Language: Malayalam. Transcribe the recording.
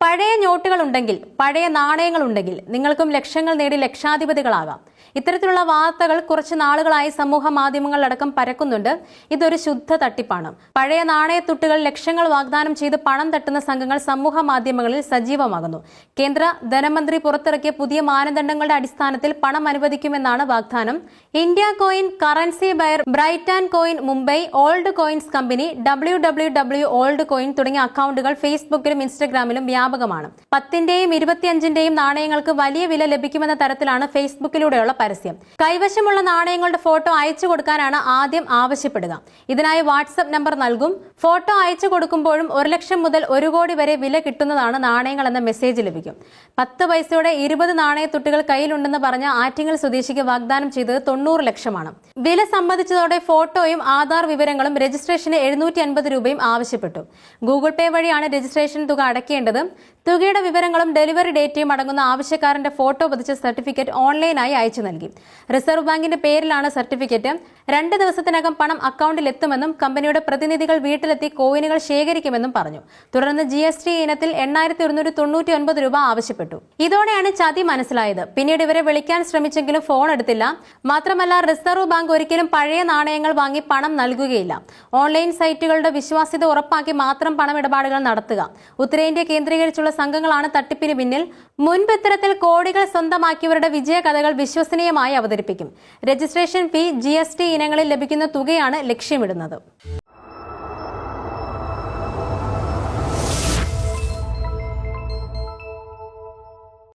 പഴയ നോട്ടുകൾ ഉണ്ടെങ്കിൽ പഴയ നാണയങ്ങൾ ഉണ്ടെങ്കിൽ നിങ്ങൾക്കും ലക്ഷ്യങ്ങൾ നേടി ലക്ഷാധിപതികളാകാം. ഇത്തരത്തിലുള്ള വാർത്തകൾ കുറച്ച് നാളുകളായി സമൂഹ മാധ്യമങ്ങളിലടക്കം പരക്കുന്നുണ്ട്. ഇതൊരു ശുദ്ധ തട്ടിപ്പാണ്. പഴയ നാണയത്തുട്ടുകൾ ലക്ഷങ്ങൾ വാഗ്ദാനം ചെയ്ത് പണം തട്ടുന്ന സംഘങ്ങൾ സമൂഹ മാധ്യമങ്ങളിൽ സജീവമാകുന്നു. കേന്ദ്ര ധനമന്ത്രി പുറത്തിറക്കിയ പുതിയ മാനദണ്ഡങ്ങളുടെ അടിസ്ഥാനത്തിൽ പണം അനുവദിക്കുമെന്നാണ് വാഗ്ദാനം. India coin currency buyer bright and coin Mumbai old coins company W W W old coin തുടങ്ങിയ അക്കൗണ്ടുകൾ ഫേസ്ബുക്കിലും ഇൻസ്റ്റഗ്രാമിലും വ്യാപകമാണ്. പത്തിന്റെയും ഇരുപത്തിയഞ്ചിന്റെയും നാണയങ്ങൾക്ക് വലിയ വില ലഭിക്കുമെന്ന തരത്തിലാണ് ഫേസ്ബുക്കിലൂടെയുള്ള പരസ്യം. കൈവശമുള്ള നാണയങ്ങളുടെ ഫോട്ടോ അയച്ചു കൊടുക്കാനാണ് ആദ്യം ആവശ്യപ്പെടുക. ഇതിനായി വാട്സപ്പ് നമ്പർ നൽകും. ഫോട്ടോ അയച്ചു കൊടുക്കുമ്പോഴും ഒരു ലക്ഷം മുതൽ ഒരു കോടി വരെ വില കിട്ടുന്നതാണ് നാണയങ്ങൾ എന്ന മെസ്സേജ് ലഭിക്കും. പത്ത് പൈസയുടെ ഇരുപത് നാണയത്തുട്ടുകൾ കയ്യിലുണ്ടെന്ന് പറഞ്ഞ ആറ്റിങ്ങൽ സ്വദേശിക്ക് വാഗ്ദാനം ചെയ്തത് തൊണ്ണൂറ് ലക്ഷമാണ്. വില സംബന്ധിച്ചതോടെ ഫോട്ടോയും ആധാർ വിവരങ്ങളും രജിസ്ട്രേഷന് എഴുന്നൂറ്റി അൻപത് രൂപയും ആവശ്യപ്പെട്ടു. ഗൂഗിൾ പേ വഴിയാണ് രജിസ്ട്രേഷൻ തുക അടയ്ക്കേണ്ടത്. തുകയുടെ വിവരങ്ങളും ഡെലിവറി ഡേറ്റയും അടങ്ങുന്ന ആവശ്യക്കാരന്റെ ഫോട്ടോ പതിച്ച സർട്ടിഫിക്കറ്റ് ഓൺലൈനായി അയച്ചു നൽകി. റിസർവ് ബാങ്കിന്റെ പേരിലാണ് സർട്ടിഫിക്കറ്റ്. രണ്ട് ദിവസത്തിനകം പണം അക്കൗണ്ടിൽ എത്തുമെന്നും കമ്പനിയുടെ പ്രതിനിധികൾ വീട്ടിലെത്തി കോയിനുകൾ ശേഖരിക്കുമെന്നും പറഞ്ഞു. തുടർന്ന് ജി എസ് ടി ഇനത്തിൽ എണ്ണായിരത്തി ഒരുന്നൂറ്റി തൊണ്ണൂറ്റി ഒൻപത് രൂപ ആവശ്യപ്പെട്ടു. ഇതോടെയാണ് ചതി മനസ്സിലായത്. പിന്നീട് ഇവരെ വിളിക്കാൻ ശ്രമിച്ചെങ്കിലും ഫോൺ എടുത്തില്ല. മാത്രമല്ല റിസർവ് ബാങ്ക് ഒരിക്കലും പഴയ നാണയങ്ങൾ വാങ്ങി പണം നൽകുകയില്ല. ഓൺലൈൻ സൈറ്റുകളുടെ വിശ്വാസ്യത ഉറപ്പാക്കി മാത്രം പണമിടപാടുകൾ നടത്തുക. ഉത്തരേന്ത്യ കേന്ദ്രീകരിച്ചുള്ള സംഘങ്ങളാണ് തട്ടിപ്പിന് പിന്നിൽ. മുൻപ് ഇത്തരത്തിൽ കോടികൾ സ്വന്തമാക്കിയവരുടെ വിജയകഥകൾ വിശ്വസനീയമായി അവതരിപ്പിക്കും. രജിസ്ട്രേഷൻ ഫീ ജി ഇനങ്ങളിൽ ലഭിക്കുന്ന തുകയാണ് ലക്ഷ്യമിടുന്നത്.